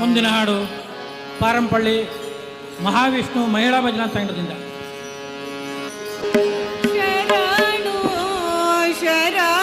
ಮುಂದಿನ ಹಾಡು ಪಾರಂಪಳ್ಳಿ ಮಹಾವಿಷ್ಣು ಮಹಿಳಾ ಭಜನಾ ಸಂಘದಿಂದ ಶರಣು ಶರಣು.